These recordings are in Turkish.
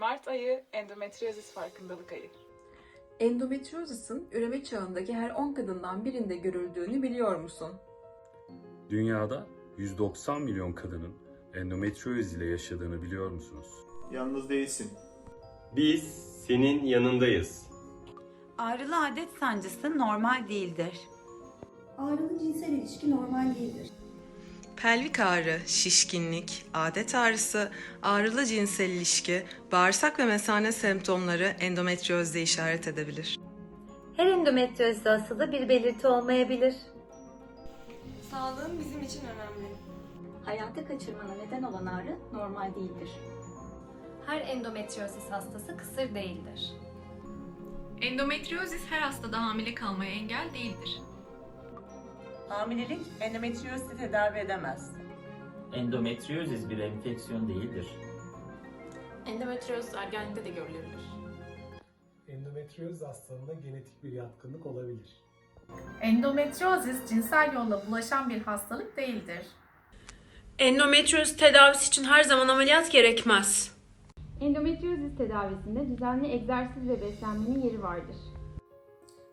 Mart ayı endometriozis farkındalık ayı. Endometriozis'in üreme çağındaki her 10 kadından birinde görüldüğünü biliyor musun? Dünyada 190 milyon kadının endometrioz ile yaşadığını biliyor musunuz? Yalnız değilsin. Biz senin yanındayız. Ağrılı adet sancısı normal değildir. Ağrılı cinsel ilişki normal değildir. Pelvik ağrı, şişkinlik, adet ağrısı, ağrılı cinsel ilişki, bağırsak ve mesane semptomları endometriozde işaret edebilir. Her endometrioz hastalığı bir belirti olmayabilir. Sağlığın bizim için önemli. Hayata kaçırmana neden olan ağrı normal değildir. Her endometriozis hastası kısır değildir. Endometriozis her hastada hamile kalmaya engel değildir. Hamilelik endometriozi tedavi edemez. Endometriozis bir enfeksiyon değildir. Endometrioz ergenlikte de görülebilir. Endometrioz hastalığında genetik bir yatkınlık olabilir. Endometriozis cinsel yolla bulaşan bir hastalık değildir. Endometrioz tedavisi için her zaman ameliyat gerekmez. Endometriozis tedavisinde düzenli egzersiz ve beslenmenin yeri vardır.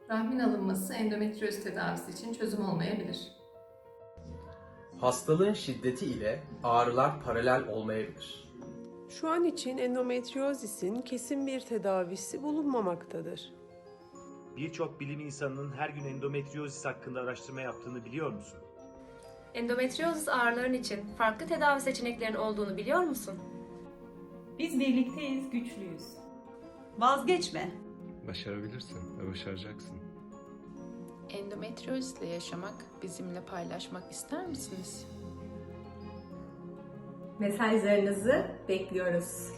Rahmin alınması endometrioz tedavisi için çözüm olmayabilir. Hastalığın şiddeti ile ağrılar paralel olmayabilir. Şu an için endometriozisin kesin bir tedavisi bulunmamaktadır. Birçok bilim insanının her gün endometriozis hakkında araştırma yaptığını biliyor musun? Endometriozis ağrıların için farklı tedavi seçeneklerinin olduğunu biliyor musun? Biz birlikteyiz, güçlüyüz. Vazgeçme. Başarabilirsin ve başaracaksın. Endometriozisle yaşamak, bizimle paylaşmak ister misiniz? Mesajlarınızı bekliyoruz.